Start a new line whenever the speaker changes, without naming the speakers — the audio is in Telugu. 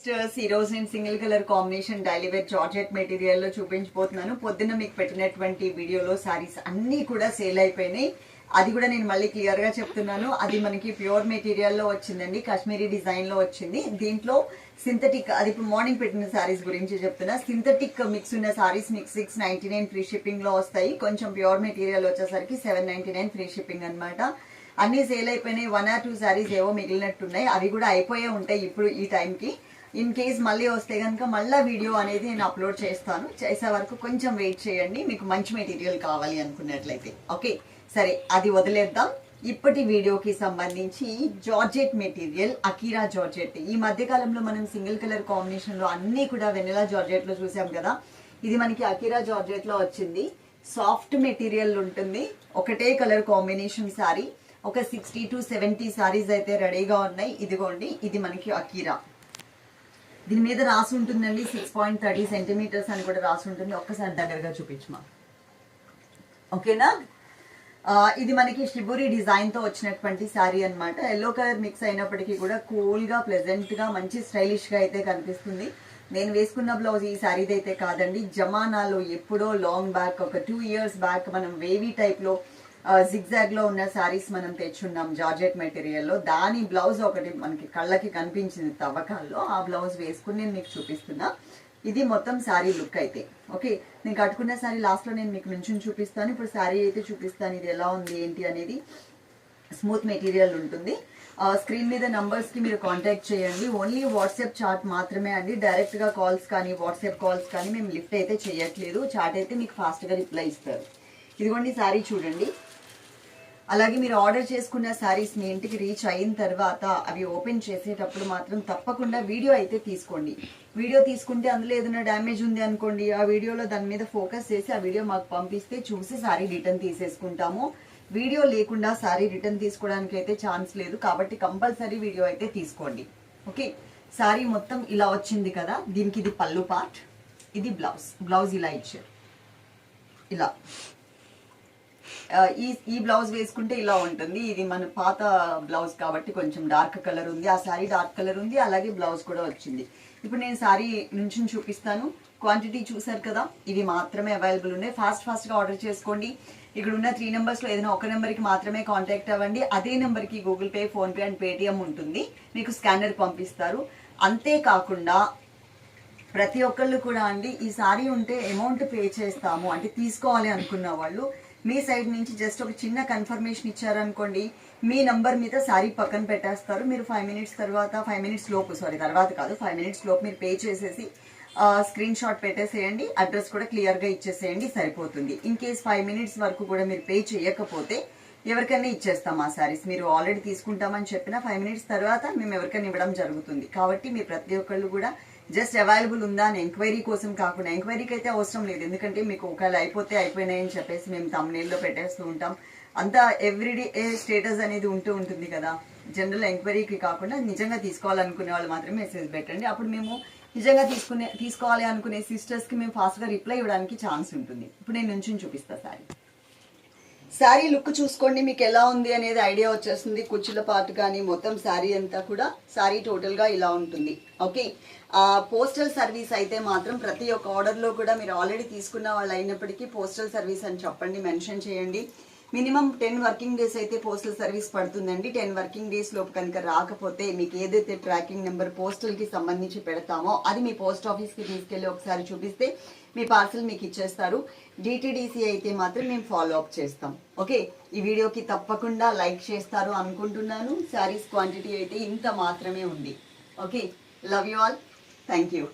సిస్టర్స్ ఈ నేను single colour combination daily wear georgette మెటీరియల్లో చూపించబోతున్నాను. పొద్దున్న మీకు పెట్టినటువంటి వీడియోలో సారీస్ అన్నీ కూడా సేల్ అయిపోయినాయి. అది కూడా నేను మళ్ళీ క్లియర్గా చెప్తున్నాను. అది మనకి ప్యూర్ మెటీరియల్లో వచ్చిందండి. కాశ్మీరీ డిజైన్లో వచ్చింది. దీంట్లో సింథటిక్ అది ఇప్పుడు మార్నింగ్ పెట్టిన సారీస్ గురించి చెప్తున్నా. సింథటిక్ మిక్స్ ఉన్న శారీస్ మీకు సిక్స్ నైన్టీ నైన్ ఫ్రీ షిప్పింగ్లో వస్తాయి. కొంచెం ప్యూర్ మెటీరియల్ వచ్చేసరికి seven ninety nine free shipping అనమాట అన్నీ సేల్ అయిపోయినాయి. వన్ ఆర్ టూ సారీస్ ఏవో మిగిలినట్టున్నాయి. అవి కూడా అయిపోయే ఉంటాయి ఇప్పుడు ఈ టైంకి ఇన్ కేస్ మళ్ళీ వస్తే కనుక మళ్ళీ వీడియో అనేది నేను అప్లోడ్ చేస్తాను. చేసే వరకు కొంచెం వెయిట్ చేయండి. మీకు మంచి మెటీరియల్ కావాలి అనుకున్నట్లయితే. ఓకే సరే అది వదిలేద్దాం. ఇప్పటి వీడియోకి సంబంధించి జార్జెట్ మెటీరియల్ అకీరా జార్జెట్ ఈ మధ్య కాలంలో మనం సింగిల్ కలర్ కాంబినేషన్లో అన్నీ కూడా వెనిలా జార్జెట్లో చూసాం కదా. ఇది మనకి అకీరా జార్జెట్లో వచ్చింది. సాఫ్ట్ మెటీరియల్ ఉంటుంది. ఒకటే కలర్ కాంబినేషన్ సారీ ఒక సిక్స్టీ టు సెవెంటీ సారీస్ అయితే రెడీగా ఉన్నాయి. ఇదిగోండి ఇది మనకి అకీరా దీని మీద రాసి ఉంటుందండి సిక్స్ పాయింట్ థర్టీ సెంటీమీటర్స్ అని కూడా రాసి ఉంటుంది. ఒక్కసారి దగ్గరగా చూపించమా? ఓకేనా? ఇది మనకి షిబురి డిజైన్తో వచ్చినటువంటి శారీ అన్నమాట. ఎల్లో కలర్ మిక్స్ అయినప్పటికీ కూడా కూల్గా ప్లెజెంట్గా మంచి స్టైలిష్గా అయితే కనిపిస్తుంది. నేను వేసుకున్న బ్లౌజ్ ఈ శారీది అయితే కాదండి. జమానాలో ఎప్పుడో లాంగ్ బ్యాక్ ఒక టూ ఇయర్స్ బ్యాక్ మనం వేవీ టైప్లో జిగ్జాగ్లో ఉన్న శారీస్ మనం తెచ్చున్నాం జార్జెట్ మెటీరియల్లో దాని బ్లౌజ్ ఒకటి మనకి కళ్ళకి కనిపించింది తవ్వకాల్లో. ఆ బ్లౌజ్ వేసుకుని నేను మీకు చూపిస్తున్నా. ఇది మొత్తం శారీ లుక్ అయితే. ఓకే నేను కట్టుకున్న శారీ లాస్ట్లో నేను మీకు నుంచి చూపిస్తాను. ఇప్పుడు శారీ అయితే చూపిస్తాను. ఇది ఎలా ఉంది ఏంటి అనేది స్మూత్ మెటీరియల్ ఉంటుంది. స్క్రీన్ మీద నంబర్స్కి మీరు కాంటాక్ట్ చేయండి. ఓన్లీ వాట్సాప్ చాట్ మాత్రమే అండి. డైరెక్ట్గా కాల్స్ కానీ వాట్సాప్ కాల్స్ కానీ మేము లిఫ్ట్ అయితే చేయట్లేదు. చాట్ అయితే మీకు ఫాస్ట్గా రిప్లై ఇస్తారు. ఇదిగోండి శారీ చూడండి. అలాగే మీరు ఆర్డర్ చేసుకున్న శారీస్ మీ ఇంటికి రీచ్ అయిన తర్వాత అవి ఓపెన్ చేసేటప్పుడు మాత్రం తప్పకుండా వీడియో అయితే తీసుకోండి. వీడియో తీసుకుంటే అందులో ఏదైనా డ్యామేజ్ ఉంది అనుకోండి ఆ వీడియోలో దాని మీద ఫోకస్ చేసి ఆ వీడియో మాకు పంపిస్తే చూసి శారీ రిటర్న్ తీసేసుకుంటాము. వీడియో లేకుండా శారీ రిటర్న్ తీసుకోవడానికి అయితే ఛాన్స్ లేదు కాబట్టి కంపల్సరీ వీడియో అయితే తీసుకోండి. ఓకే? శారీ మొత్తం ఇలా వచ్చింది కదా దీనికి ఇది పళ్ళు పార్ట్ ఇది బ్లౌజ్. బ్లౌజ్ ఇలా ఇచ్చారు. ఇలా. ఈ ఈ బ్లౌజ్ వేసుకుంటే ఇలా ఉంటుంది. ఇది మన పాత బ్లౌజ్ కాబట్టి కొంచెం డార్క్ కలర్ ఉంది. ఆ శారీ డార్క్ కలర్ ఉంది. అలాగే బ్లౌజ్ కూడా వచ్చింది. ఇప్పుడు నేను శారీ నుంచి చూపిస్తాను. క్వాంటిటీ చూసారు కదా? ఇవి మాత్రమే అవైలబుల్ ఉన్నాయి. ఫాస్ట్ ఫాస్ట్గా ఆర్డర్ చేసుకోండి. ఇక్కడ ఉన్న త్రీ నెంబర్స్లో ఏదైనా ఒక నెంబర్కి మాత్రమే కాంటాక్ట్ అవ్వండి. అదే నెంబర్కి Google Pay PhonePe and Paytm ఉంటుంది. మీకు స్కానర్ పంపిస్తారు. అంతేకాకుండా ప్రతి ఒక్కళ్ళు కూడా అండి ఈ సారీ ఉంటే అమౌంట్ పే చేస్తాము. అంటే తీసుకోవాలి అనుకున్న వాళ్ళు మీ సైడ్ నుంచి జస్ట్ ఒక చిన్న కన్ఫర్మేషన్ ఇచ్చారనుకోండి మీ నంబర్ మీద శారీ పక్కన పెట్టేస్తారు. మీరు ఫైవ్ మినిట్స్ తర్వాత ఫైవ్ మినిట్స్ లోపు సారీ తర్వాత కాదు ఫైవ్ మినిట్స్ లోపు మీరు పే చేసేసి స్క్రీన్ షాట్ పెట్టేసేయండి. అడ్రస్ కూడా క్లియర్గా ఇచ్చేసేయండి సరిపోతుంది. ఇన్ కేస్ ఫైవ్ మినిట్స్ వరకు కూడా మీరు పే చేయకపోతే ఎవరికైనా ఇచ్చేస్తాం ఆ సారీస్ మీరు ఆల్రెడీ తీసుకుంటామని చెప్పిన ఫైవ్ మినిట్స్ తర్వాత మేము ఎవరికైనా ఇవ్వడం జరుగుతుంది. కాబట్టి మీ ప్రతి ఒక్కళ్ళు కూడా జస్ట్ అవైలబుల్ ఉందా అని ఎంక్వైరీ కోసం కాకుండా ఎంక్వైరీకి అయితే అవసరం లేదు. ఎందుకంటే మీకు ఒకవేళ అయిపోతే అయిపోయినాయని చెప్పేసి మేము తమ్నేల్లో పెట్టేస్తూ ఉంటాం. అంతా ఎవ్రీడే స్టేటస్ అనేది ఉంటూ ఉంటుంది కదా. జనరల్ ఎంక్వైరీకి కాకుండా నిజంగా తీసుకోవాలనుకునే వాళ్ళు మాత్రమే మెసేజ్ పెట్టండి. అప్పుడు మేము నిజంగా తీసుకునే తీసుకోవాలి అనుకునే సిస్టర్స్కి మేము ఫాస్ట్గా రిప్లై ఇవ్వడానికి ఛాన్స్ ఉంటుంది. ఇప్పుడు నేను నుంచి చూపిస్తా సారీ శారీ లుక్ చూసుకోండి మీకు ఎలా ఉంది అనేది ఐడియా వచ్చేస్తుంది. కుచ్చుల పాటు కానీ మొత్తం శారీ అంతా కూడా శారీ టోటల్గా ఇలా ఉంటుంది. ఓకే ఆ పోస్టల్ సర్వీస్ అయితే మాత్రం ప్రతి ఒక్క ఆర్డర్లో కూడా మీరు ఆల్రెడీ తీసుకున్న వాళ్ళు అయినప్పటికీ పోస్టల్ సర్వీస్ అని చెప్పండి మెన్షన్ చేయండి. మినిమం టెన్ వర్కింగ్ డేస్ అయితే పోస్టల్ సర్వీస్ పడుతుందండి. టెన్ వర్కింగ్ డేస్ లోపు కనుక రాకపోతే మీకు ఏదైతే ట్రాకింగ్ నెంబర్ పోస్టల్కి సంబంధించి పెడతామో అది మీ పోస్ట్ ఆఫీస్కి తీసుకెళ్ళి ఒకసారి చూపిస్తే మీ పార్సల్ మీకు ఇచ్చేస్తారు. డిటిడిసి అయితే మాత్రం మేము ఫాలో అప్ చేస్తాం. ఓకే? ఈ వీడియోకి తప్పకుండా లైక్ చేస్తారు అనుకుంటున్నాను. శారీస్ క్వాంటిటీ అయితే ఇంత మాత్రమే ఉంది. Okay? Love you all thank you